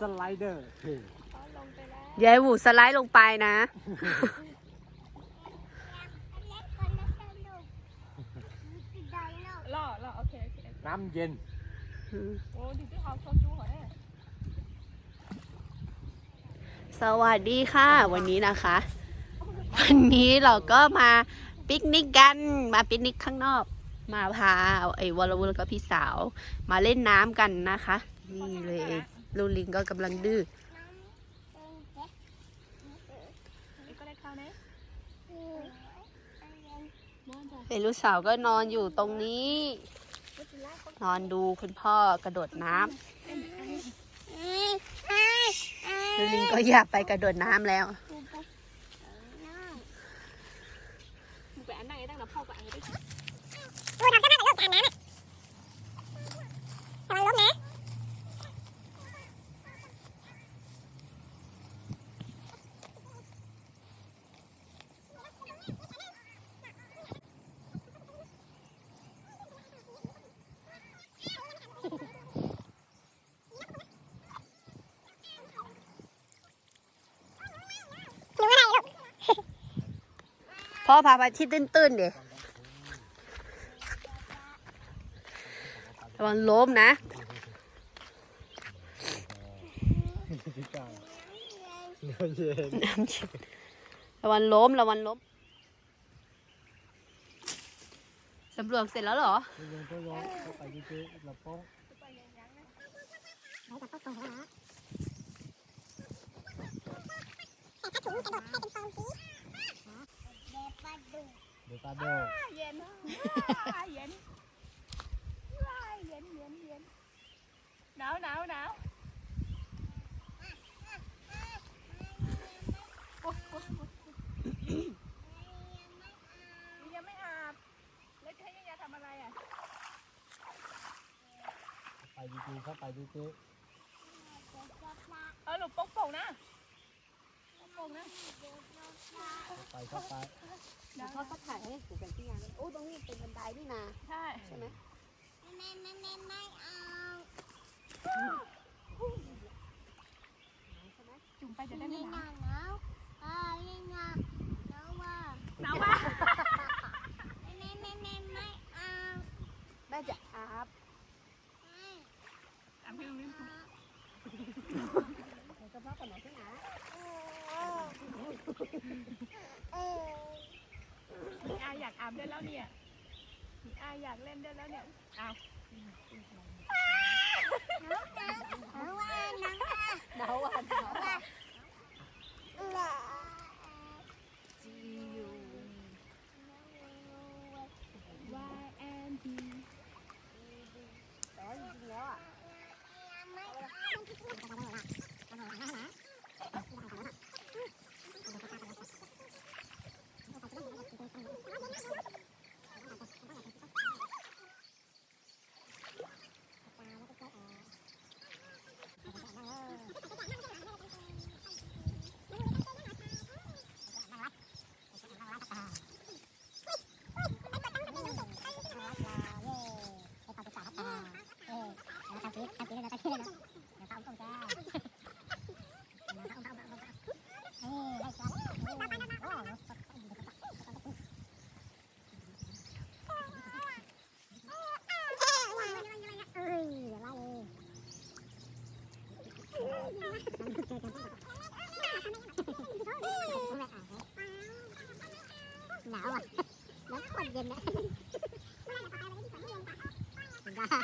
สไลเดอร์เขาลงไปแล้วยายหวูสไลด์ลงไปนะรอรอโอเคโอเคน้ำเย็น โอ้ดิที่เขาโซจูเขาได้สวัสดีค่ะ วันนี้นะคะ วันนี้เราก็มาปิกนิกกัน มาปิกนิกข้างนอก มาพาไอ้วอลวุลกับพี่สาว มาเล่นน้ำกันนะคะ นี่เลย ลูกลิงก็กำลังดื้อนี่ก็ได้เข้านะมอนจ้ะไอ้ลูกสาวก็นอนอยู่ตรงนี้ นอนดูคุณพ่อกระโดดน้ำลูกลิงก็อยากไปกระโดดน้ำแล้ว มึงไปอันนั่งไอ้ตั้งแต่พ่อกับอันนี้ดิ พ่ อพาไปที่ตื้นๆเดี๋ยวระวังล้มนะพี่กายน้ำเย็นน้ำเย็นระวังล้มระวังล้มสำรวจเสร็จแล้วเหรอยังก็ร้องเข้าไปเจ๊ๆ แล้วก็เดี๋ยวตาโดเย็นว้ายเย็นว้ายเย็นเย็นเย็นหนาวหนาวหนาวโอ๊ยโอ๊ยโอ๊ยยังไม่อาบ แล้วจะให้ยายาทำอะไรอะ ไปดีๆเข้าไปเจ๊ เออหลบโป่งโป่งนะโป่งนะ ๆเข้า ไปเข้าไปเดี๋ยวพ่อก็ถ่ายให้ถูกกันที่งานโอ้ตรงนี้เป็นบันไดนี่นาใช่ใช่ไหมจุ่มไปจะได้ไม่หนาวหนาวอ่าเล่นหนาวหนาวว่าหนาวมากไม่ไม่ไม่ไม่ไม่เอาแม่จะอาบไม่ถามพี่ลุงนี่ ใส่กระเพาะกับหมอที่ไหน เออมีอาอยากอาบได้แล้วเนี่ยมีอาอยากเล่นได้แล้วเนี่ยเอาหนาวหนาวหนาวว่าหนาวว่าเดาอะเดาอะหนาวจียูวายแอนดีแต่ว่าจริงแล้วอะหน าวอะแล้วขวดเย็นนะดาดาต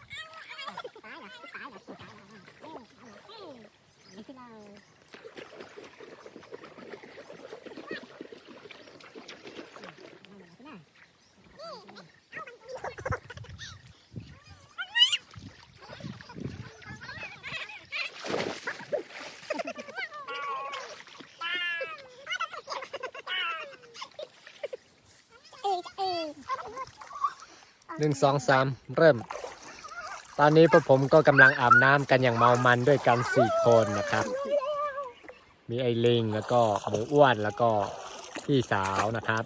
ุ หนึ่งสองสามเริ่ม ตอนนี้พวกผมก็กำลังอาบน้ำกันอย่างเมามันด้วยกันสี่คนนะครับ มีไอลิงแล้วก็หมูอ้วนแล้วก็พี่สาวนะครับ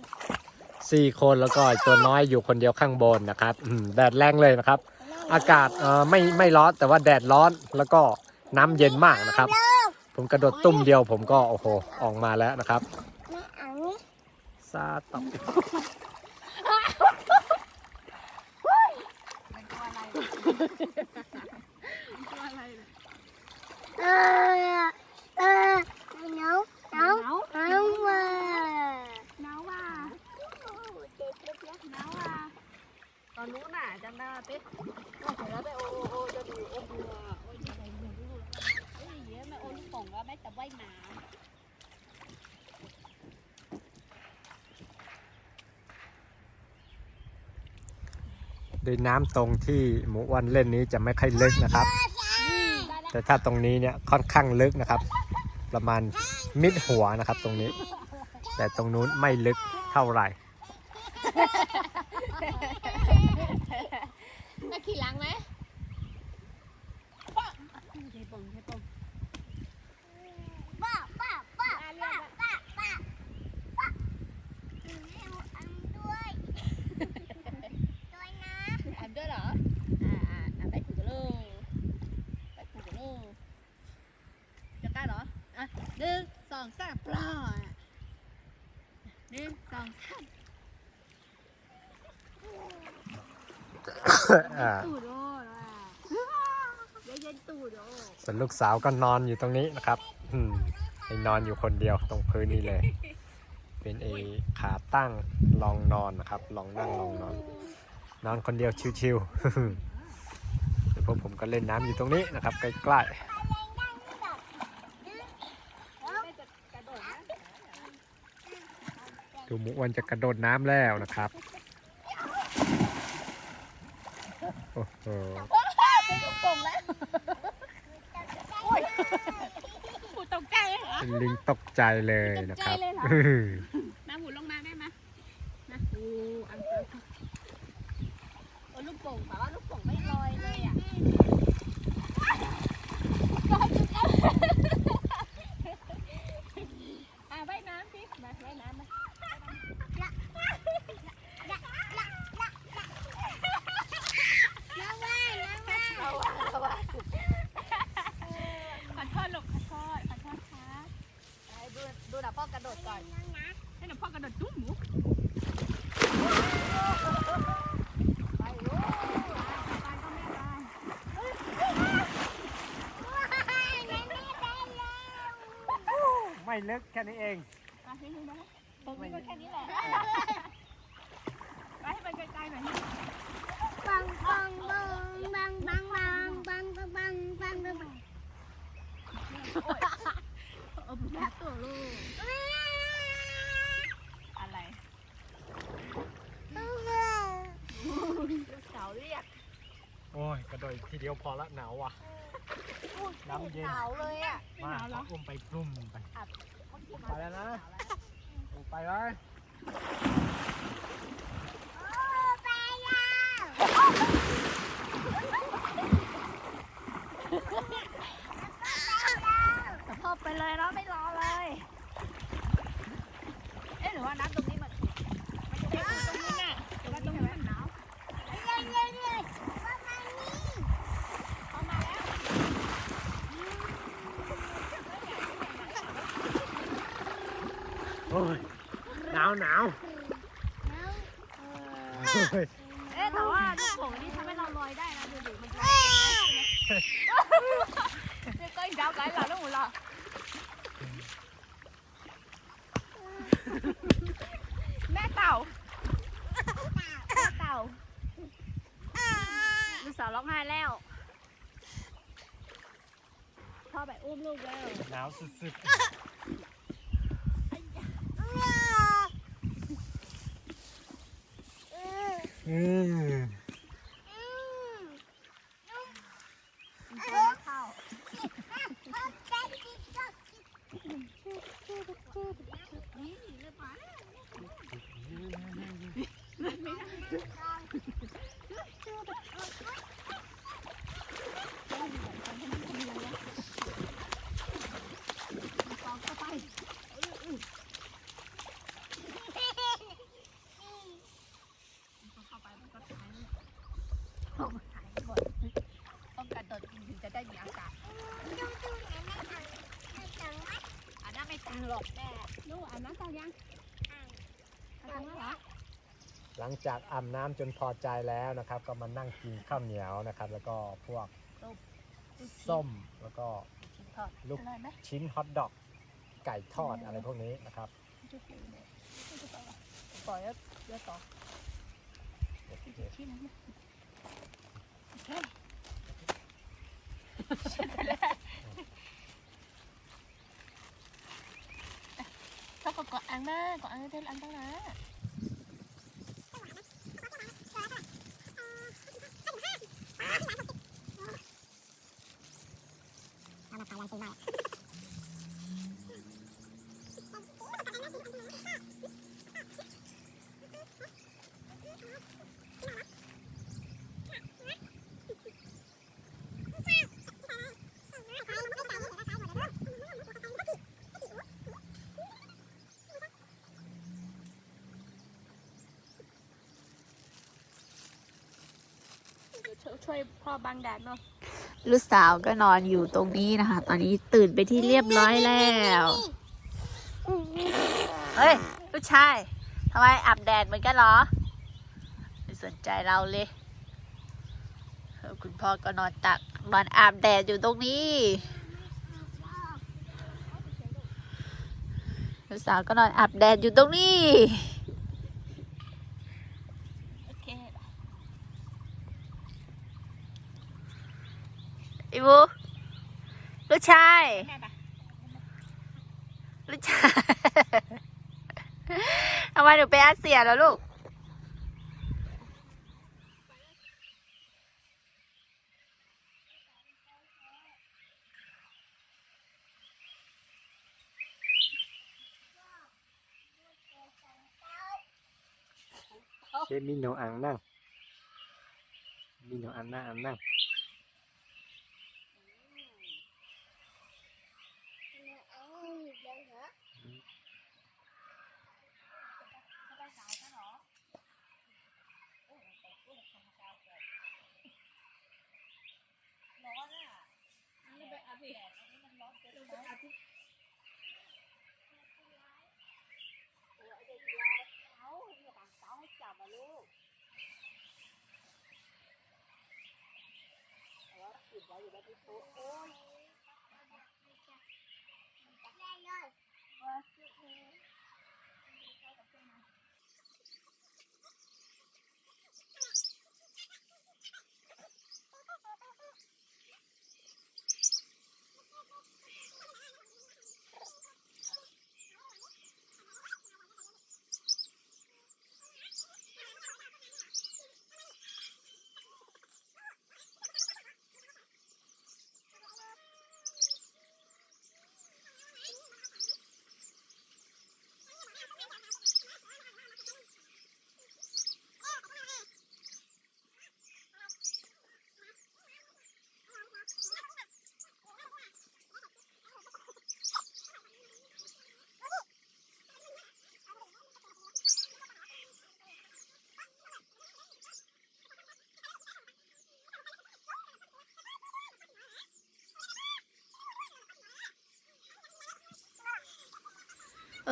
สี่คนแล้วก็ตัวน้อยอยู่คนเดียวข้างบนนะครับอืมแดดแรงเลยนะครับ อากาศเอ่อไม่ไม่ร้อนแต่ว่าแดดร้อนแล้วก็น้ำเย็นมากนะครับ ผมกระโดดตุ้มเดียวผมก็โอ้โหออกมาแล้วนะครับแม่เอานี่ซาตอเออเออหนาวหนาวหนาวว่ะหนาวว่ะหนาวว่ะตอนนู้นน่ะจำได้ไหมปิ๊กเราเห็นแล้วไปโอโอโอจะดูโอบัวโอ้ยจะไหนเหมือนลูกเอ้ยเยอะแม่โอลูกโป่งว่าแม่จะว่ายน้โดยน้ำตรงที่หมูอ้วนเล่นนี้จะไม่ค่อยลึกนะครับ แต่ถ้าตรงนี้เนี่ยค่อนข้างลึกนะครับ ประมาณมิดหัวนะครับตรงนี้ แต่ตรงนู้นไม่ลึกเท่าไหร่ำแม่ขี่หลังไหมใช่ปงใช่ปง ป้าป้าป้าป้าป้าป้าป้าให้อันด้วยด้วยนะ อ่านด้วยเหรอ อ่าอ่าอ่านไปถูกกันเลยไปถูกกันเลยจะกล้าเหรอ อะหนึ่งสองสามปล่อยหนึ่งสองสาม อ่าตูดโอ้แล้วอะเย็นเย็นตูดโอ้ส่วนลูกสาวก็นอนอยู่ตรงนี้นะครับ อืมนอนอยู่คนเดียวตรงพื้นนี่เลย เป็นเอขาตั้งลองนอนนะครับ ลองนั่งลองนอน นอนคนเดียวชิวๆเดี๋ยวพวกผมก็เล่นน้ำอยู่ตรงนี้นะครับ ใกล้ๆดูหมูอ้วนจะกระโดดน้ำแล้วนะครับ อ้โหเป็นลูกโป่งแล้วผู้ตกใจเหรอเป็นลิงตกใจเลยนะครับมาหมุนลงมาได้ไหมนะโอ้อันเตอร์โอ้ลูกโป่งแต่ว่าลูกโป่งไม่ลอยเลยอะอะว่ายน้ำสิมาว่ายน้ำมา น้าว่าน้าว่า เราว่าเราว่า ขอโทษลูกขอโทษขอโทษครับ ดูดูนะพ่อกระโดดก่อน ให้หนูพ่อกระโดดตุ้มหมู ไปลูก ตายก็ไม่ตาย ไม่ลึกแค่นี้เอง มาให้ดูนะตรงนี้ก็แค่นี้แหละ ไปให้มันไกลๆหน่อยบังบังบังบังบังบังบังบังบังบังบังโอ้แม่ตัวลูกอะไรสาวเรียก โอ้ยกระโดดทีเดียวพอละหนาวว่ะ น้ำเย็น หนาวเลยอะมาเอาอุ้มไปกลุ่มไปไปแล้วนะอุ้มไปเลยพ่อไปเลยเนาะไม่รอเลย เอ๊ะหรือว่าน้ำตรงนี้มัน เด็กตรงนี้น่ะแต่ว่าตรงนี้มันหนาว โอ้ย หนาวหนาวเอ๊ะแต่ว่าลูกโป่งนี่ทำให้เราลอยได้นะดูดิมันลอยเจ๊ก็อีกดาวไกลหล่ะลูกหมูหล่ะแม่เต่าแม่เต่าลูกสาวร้องไห้แล้วพ่อไปอุ้มลูกแล้วหนาวสุดๆ 嗯。 อันนั้นไม่ตังหรอกแม่ลูกอาบน้ำตายังอาบน้ำแล้วเหรอหลังจากอาบน้ำจนพอใจแล้วนะครับ ก็มานั่งกินข้าวเหนียวนะครับ แล้วก็พวกส้มแล้วก็ชิ้นทอดลูกอร่อยไหมชิ้นฮอทดอกไก่ทอดอะไรพวกนี้นะครับปล่อยแล้วเดี๋ยวต่อโอเคชิ้นนั้นถ้าก็กดอังมากกดอังเต้นอังตั้งนะ ช่วยพ่อบังแดดเนาะลูกสาวก็นอนอยู่ตรงนี้นะคะ ตอนนี้ตื่นไปที่เรียบร้อยแล้ว เฮ้ยลูกชายทำไมอาบแดดเหมือนกันเหรอไม่สนใจเราเลยคุณพ่อก็นอนตักนอนอาบแดดอยู่ตรงนี้ลูกสาวก็นอนอาบแดดอยู่ตรงนี้ โอเค อีบูลู กชายลูกชายทำไมหนูไปอาเซียแล้วลูกเชมิโนอังนั่งมิโนอังนั่งอังนั่ง Ito, oy.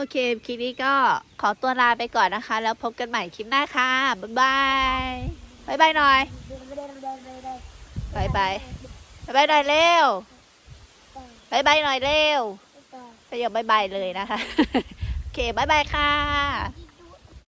โอเค คลิปนี้ก็ขอตัวลาไปก่อนนะคะ แล้วพบกันใหม่คลิปหน้าค่ะ บ๊ายบาย บ๊ายบายหน่อยบายบายบายบายหน่อยเร็วบายบายหน่อยเร็วไปอย่าบายบายเลยนะคะ โอเคบายบายค่ะ Bye.